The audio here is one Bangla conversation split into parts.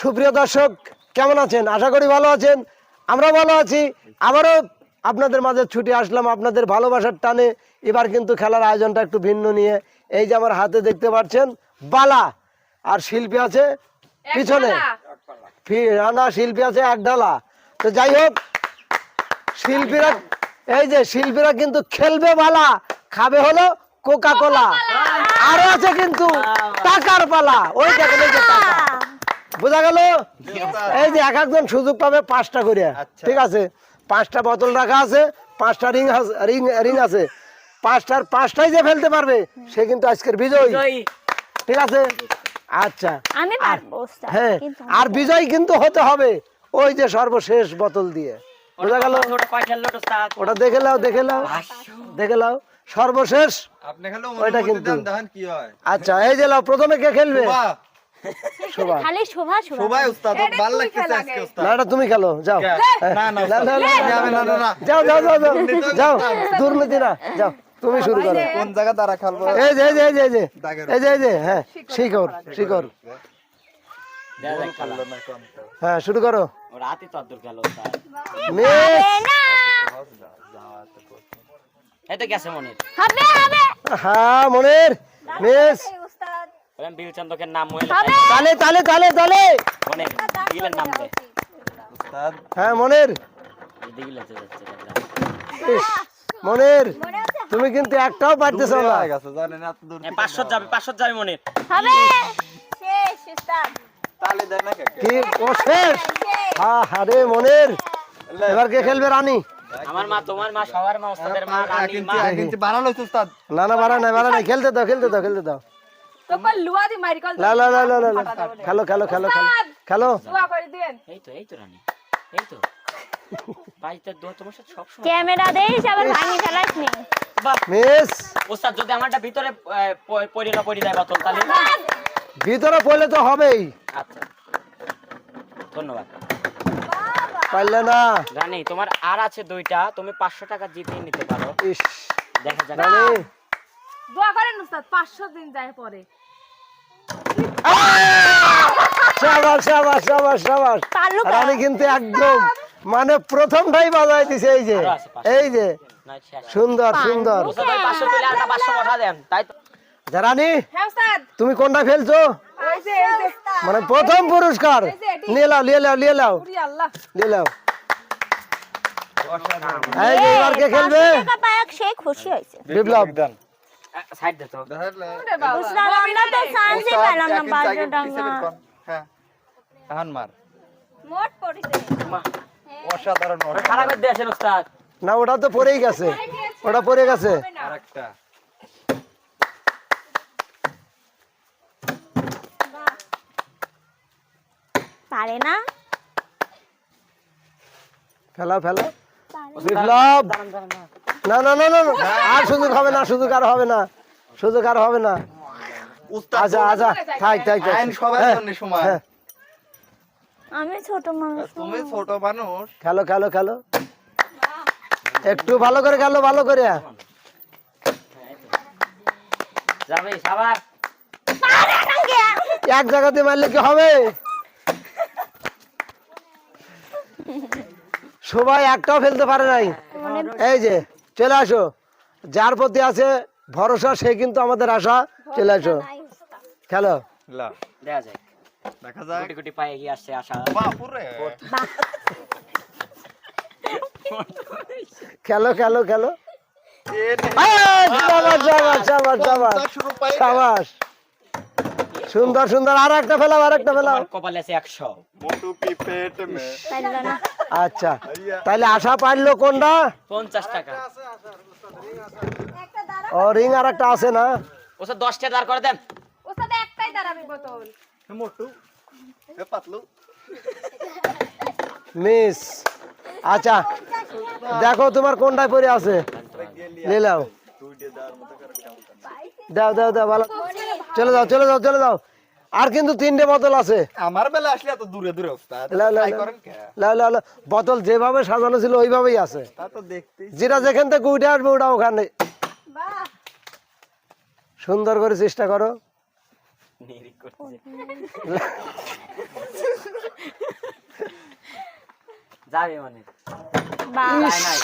সুপ্রিয় দর্শক কেমন আছেন? আশা করি ভালো আছেন। আমরা ভালো আছি। আবারও আপনাদের মাঝে ছুটি আসলাম আপনাদের ভালোবাসার টানে। এবার কিন্তু খেলার আয়োজনটা একটু ভিন্ন নিয়ে। এই যে আমার হাতে দেখতে পাচ্ছেন বালা। আর শিল্পী আছে পিছনে। ফি- না শিল্পী আছে এক ডালা। তো যাই হোক শিল্পীরা এই যে শিল্পীরা কিন্তু খেলবে বালা। খাবে হলো কোকা কোলা আরও আছে কিন্তু টাকার পালা। ওই দেখেন টাকা। বোঝা গেল? এই যে এক একজন সুযোগ পাবে পাঁচটা করে। ঠিক আছে? পাঁচটা বোতল রাখা আছে পাঁচটা রিং রিং রিং আছে। পাঁচটার পাঁচটাই যে ফেলতে পারবে সে কিন্তু আজকের বিজয়ী। ঠিক আছে? আচ্ছা। আমি হ্যাঁ আর বিজয় কিন্তু হতে হবে ওই যে সর্বশেষ বোতল দিয়ে। বোঝা গেল? ওটা দেখে লাও দেখে লাও দেখে লাও সর্বশেষ আপনি খালি ওইটা কিন্তু- দেন দেখেন কি হয়। আচ্ছা এই যে লাও প্রথমে কে খেলবে? খালি শোভা শোভা। উস্তাদ ভালো লাগতেছে আজকে উস্তাদ। না তুমি খেলো যাও। হ্যাঁ। না, না, না, না, না, আমি না, আমি না, না, না। যাও যাও যাও যাও। যাও। দুর্নীতি না। যাও তুমি শুরু করো। কোন জায়গা তারা খেলব? এই যে এই যে এই যে এই যে। এই যে হ্যাঁ শিকর শিকর হ্যাঁ শুরু করো। মিস এই তো গেছে মনির হবে হবে। হ্যাঁ মনের। মিস। বিলচন্দ্রকের নাম মহিলা তালে তালে তালে তালে। মনির দিলের নাম দে। উস্তাদ। হ্যাঁ মনের। মনের। তুমি কিন্তু একটাও পারতেছো না। হয়ে গেছে জানেন এত দূর থেকে পাঁচশো যাবে পাঁচশো যাবে মনির। হবে। শেষ ওস্তাদ তালি দেন না কে কি ও শেষ? হ্যাঁ আরে মনের। এবার কে খেলবে রানী? আমার মা তোমার মা সবার মা ওস্তাদের মা রানী মা। এক ইঞ্চি বাড়ানো হয়েছে উস্তাদ। না না বাড়া নাই বাড়া নাই। খেলতে দাও খেলতে দাও খেলতে দাও। লা লা লা লা লা লা। খেলো খেলো খেলো খেলো। খেলো? লুয়া করে দিবেন। এই তো এই তো রানী। এই তো। বাড়িতে দো তোমার সাথে সব সময় ক্যামেরা দেইস আবার ভাঙি ফেলাস নি। মিস! ওস্তাদ যদি আমারটা ভিতরে পড়ে না পড়ে যায় বোতল তাহলে? ভিতরে পড়লে তো হবেই। আচ্ছা। ধন্যবাদ। পারলে না। রানী তোমার আর আছে দুইটা তুমি পাঁচশো টাকা জিতিয়ে নিতে পারো। ইস। দেখা যাক। রানী। দোয়া করেন উস্তাদ 500 দিন যায় পরে। সাবাস সাবাস সাবাস সাবাস। রানী কিন্তু একদম মানে প্রথমটাই বাজাই দিছে এই যে। এই যে। সুন্দর সুন্দর। রানী তুমি কোনটা ফেলছো? ওই যে এই যে। মানে প্রথম পুরস্কার। নিয়ে লাও নিয়ে লাও নিয়ে লাও নিয়ে লাও এই যে এবার কে খেলবে? খুশি হয়েছে। বিপ্লব। সাইড দে তো। ওরে আমরা তো চান্সই পেলাম না পাঁচশো টাকা হ্যাঁ। এখন মার। মোট পড়িতে অসাধারণ খারাপ দিয়েছেন ওস্তাদ। না ওটা তো পড়েই গেছে। ওটা পড়ে গেছে। আরেকটা। পারে না। ফেলাও ফেলাও। বিপ্লব! না না না না না। আর সুযোগ হবে না সুযোগ আর হবে না। সুযোগ আর হবে না। আচ্ছা আচ্ছা থাক থাক সবার হ্যাঁ, জন্য সমান। হ্যাঁ। আমি ছোট মানুষ। তুমি ছোট মানুষ। খেলো খেলো খেলো। একটু ভালো করে খেলো ভালো করে। এক জায়গাতে মারলে কি হবে? সবাই একটাও ফেলতে পারে নাই। এই যে। চলে আসো। যার প্রতি আছে ভরসা সে কিন্তু আমাদের আশা। চলে আসো। খেলো। দেখা যায় দেখা যাক। গুটি গুটি পায়ে গিয়ে আসছে আশা। খেলো খেলো খেলো। সুন্দর সুন্দর। আর একটা ফেলাও আর একটা ফেলাও। কপালে আছে একশো। পেট আচ্ছা তাহলে আশা পারল কোনটা? পঞ্চাশ টাকা। ও রিং আর একটা আছে না? ওসব দশটা দাঁড় করে দেন। উস্তাদ একটাই দাঁড়াবে বোতল। মোটু পাতলু। মিস আচ্ছা দেখো তোমার কোনটায় পড়ে আছে। দাও দাও দাও ভালো। চলে যাও চলে যাও চলে যাও। আর কিন্তু তিনটে বোতল আছে। আমার বেলা আসলে এত দূরে দূরে। বোতল যেভাবে সাজানো ছিল ওইভাবেই আছে। তা তো দেখতেই যেটা যেখান থেকে উঠে আসবে ওটা ওখানে। সুন্দর করে চেষ্টা করো। যাবে মানে। বা যায় নাই।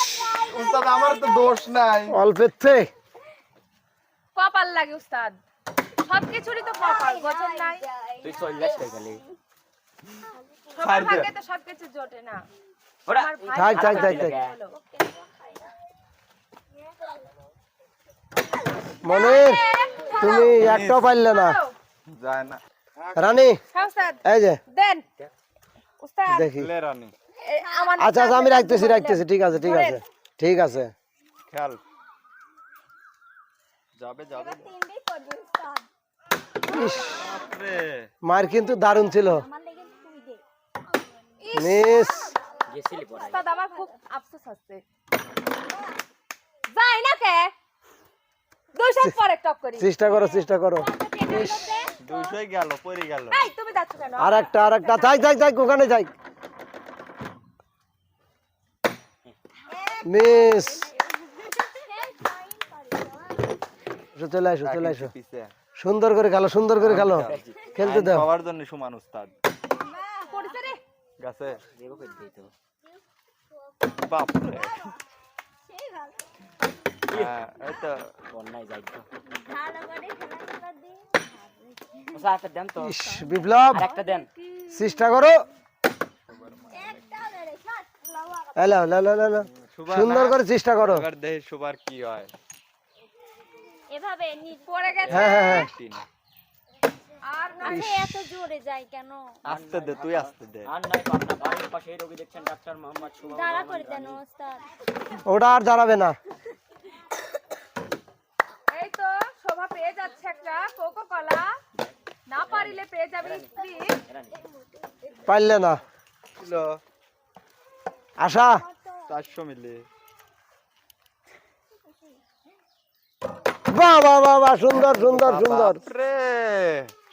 উস্তাদ আমার তো দোষ নাই। অল্পের থেকে। কপাল লাগে উস্তাদ। সবকিছুরই তো কপাল বচন নাই। তুই চল যাস কই গেলি সবার ভাগ্যে তো সবকিছু জোটে না। ওরা আমার ভাই থাক থাক থাক থাক হলো। মনে তুমি একটাও পারলে না। যায় না। রানী হ্যাঁ এই যে। দেন। উস্তাদ। দেখি। লে রানী। আচ্ছা আচ্ছা আমি রাখতেছি রাখতেছি ঠিক আছে ঠিক আছে। ঠিক আছে। খেয়াল। যাবে যাবে। মার কিন্তু দারুণ ছিল। মিস উস্তাদ আমার খুব আফসোস হচ্ছে যাই না কে? দুই পরে টপ করি। চেষ্টা করো চেষ্টা করো। দুইশোই গেল পরে গেল। এই তুমি যাচ্ছ কেন? আর একটা আর একটা থাক থাক থাক ওখানে মিস এসো, চলে আসো চলে আসো সুন্দর করে খেলো সুন্দর করে খেলো। খেলতে দাও। সবার জন্য সমান উস্তাদ। গাছে। দেবো কই দিই তো বাপরে। হ্যাঁ, বিপ্লব। চেষ্টা করো। সুন্দর করে চেষ্টা করো। সুবার কি হয়? এভাবে পড়ে গেছে? হ্যাঁ হ্যাঁ হ্যাঁ। আর না এত জোরে যায় কেন? আস্তে দে তুই আস্তে দে। আর নাই আপনার বাড়ির পাশে এই রোগী দেখছেন ডাক্তার মোহাম্মদ সুবাহ দাঁড়া করে দেন ওস্তাদ। ওটা আর দাঁড়াবে না। এই তো শোভা পেয়ে যাচ্ছে একটা কোকো কলা না পারিলে পেয়ে যাবে স্ত্রী পারলে না। আশা। চারশো মিলি। বাহ বাহ বাহ বাহ সুন্দর সুন্দর সুন্দর।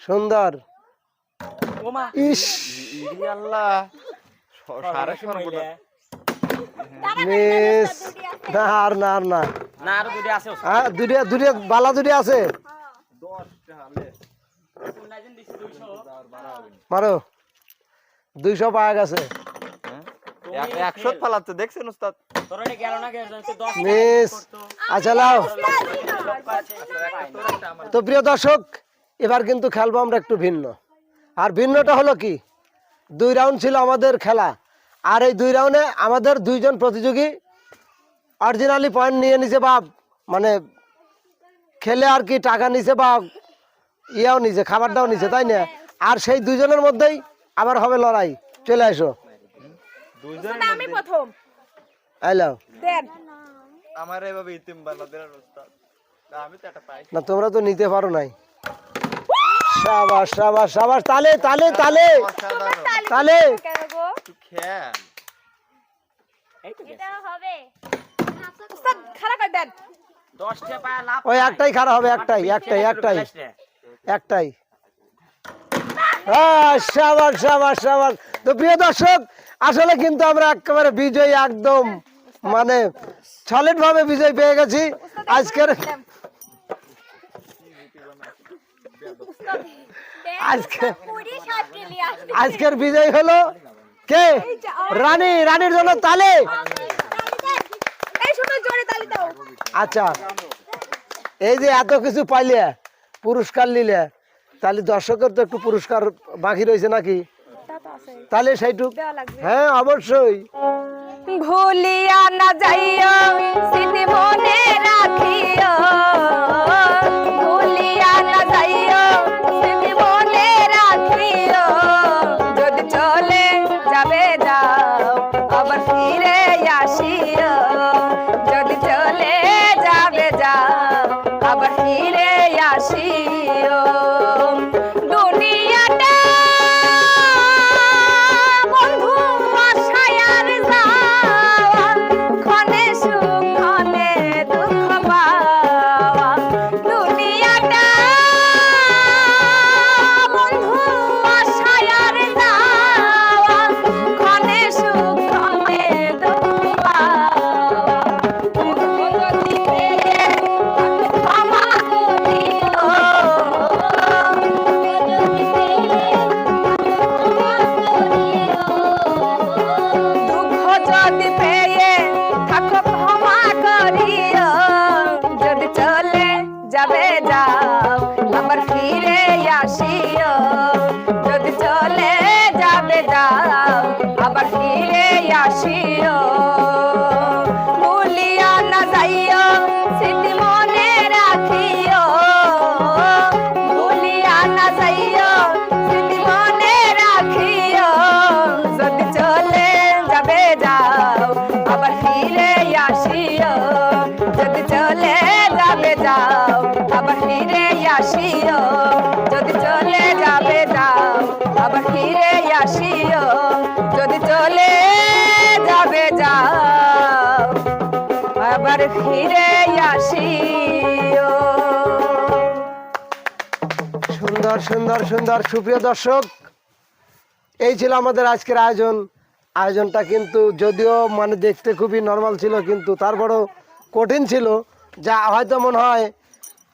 সুন্দর। ওমা। ইস। আল্লাহ স- সর্বদা মিস না আর না আর না। না আরও দুটো আছে হ্যাঁ দুটো দুটো বালা দুটো আছে। হালে। 200 মারো। দুইশো পাওয়া গেছে। হ্যাঁ? এক- একশো ফালাচ্ছে দেখছেন উস্তাদ তোর এটা গেল না গেল 10 মিস আচ্ছা লাও। তো প্রিয় দর্শক এবার কিন্তু খেলব আমরা একটু ভিন্ন। আর ভিন্নটা হলো কি? দুই রাউন্ড ছিল আমাদের খেলা। আর এই দুই রাউন্ডে আমাদের দুইজন প্রতিযোগী অরিজিনালি পয়েন্ট নিয়ে নিছে বা মানে খেলে আর কি টাকা নিছে বা ইয়েও নিছে খাবারটাও নিছে তাই না? আর সেই দুইজনের মধ্যেই আবার হবে লড়াই। চলে আসো। দুইজন আমি প্রথম। আমার এভাবে ইতিম উস্তাদ না, আমি তো একটা পাই। না তোমরা তো নিতে পারো নাই। সাবাস সাবাস সাবাস তালে তালে তালে। তালে। কেন গো তুই খেয়াল এটা হবে উস্তাদ খারাপ করে দেন। 10 টা পায় লাভ ওই একটাই খারাপ হবে একটাই একটাই একটাই একটাই। সাবাস সাবাস সাবাস। তো প্রিয় দর্শক আসলে কিন্তু আমরা একেবারে বিজয়ী একদম। মানে সলিড ভাবে বিজয় পেয়ে গেছি। আজকের আজকে আজকের বিজয় হলো কে? রানী রানীর জন্য তালে। আচ্ছা এই যে এত কিছু পাইলে পুরস্কার নিলে তাহলে দর্শকের তো একটু পুরস্কার বাকি রয়েছে নাকি? তাহলে সেইটুক। হ্যাঁ অবশ্যই। ভুলিয়া না যাইও স্মৃতি মনে রাখিও। ফিরে আসিও। সুন্দর সুন্দর সুন্দর, সুপ্রিয় দর্শক, এই ছিল আমাদের আজকের আয়োজন। আয়োজনটা কিন্তু যদিও মানে দেখতে খুবই নর্মাল ছিল, কিন্তু তারপরেও কঠিন ছিল। যা হয়তো মনে হয়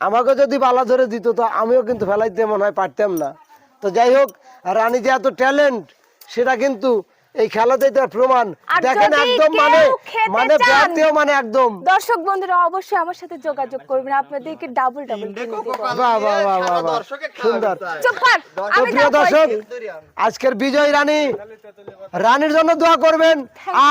আমাকে যদি বালা ধরে দিত, তো আমিও কিন্তু ফেলাইতে মনে হয় পারতাম না। তো যাই হোক, রানী যে এত ট্যালেন্ট সেটা কিন্তু এই খেলাতে তার প্রমাণ। দেখেন একদম মানে মানে প্রার্থীও মানে একদম। দর্শক বন্ধুরা অবশ্যই আমার সাথে যোগাযোগ করবেন। আপনাদেরকে ডাবল ডাবল বাহ, বাহ, বাহ, বাহ, বাহ। সুন্দর। খাওয়াতে চাই। চুপ কর। তো প্রিয় দর্শক আজকের বিজয় রানী। রানীর জন্য দোয়া করবেন।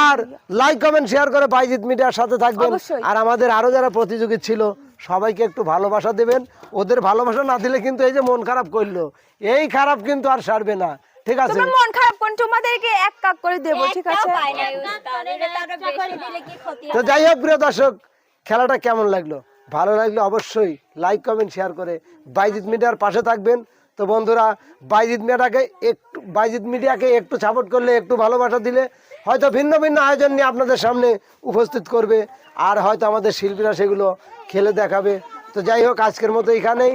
আর লাইক কমেন্ট শেয়ার করে বাইজিৎ মিডিয়ার সাথে থাকবেন। আর আমাদের আরও যারা প্রতিযোগী ছিল সবাইকে একটু ভালোবাসা দেবেন। ওদের ভালোবাসা না দিলে কিন্তু এই যে মন খারাপ করল এই খারাপ কিন্তু আর সারবে না। ঠিক আছে। তোমার মন খারাপ কোন তোমাদেরকে এক কাপ করে দেবো ঠিক আছে? পাই না উস্তাদ এটা তো আরও বেশি দিলে কি ক্ষতি তো যাই হোক প্রিয় দর্শক খেলাটা কেমন লাগল? ভালো লাগলে অবশ্যই লাইক কমেন্ট শেয়ার করে বাইজিৎ মিডিয়ার পাশে থাকবেন। তো বন্ধুরা বাইজিৎ মিডিয়াকে একটু বাইজিৎ মিডিয়াকে একটু সাপোর্ট করলে একটু ভালোবাসা দিলে হয়তো ভিন্ন ভিন্ন আয়োজন নিয়ে আপনাদের সামনে উপস্থিত করবে। আর হয়তো আমাদের শিল্পীরা সেগুলো খেলে দেখাবে। তো যাই হোক আজকের মতো এখানেই।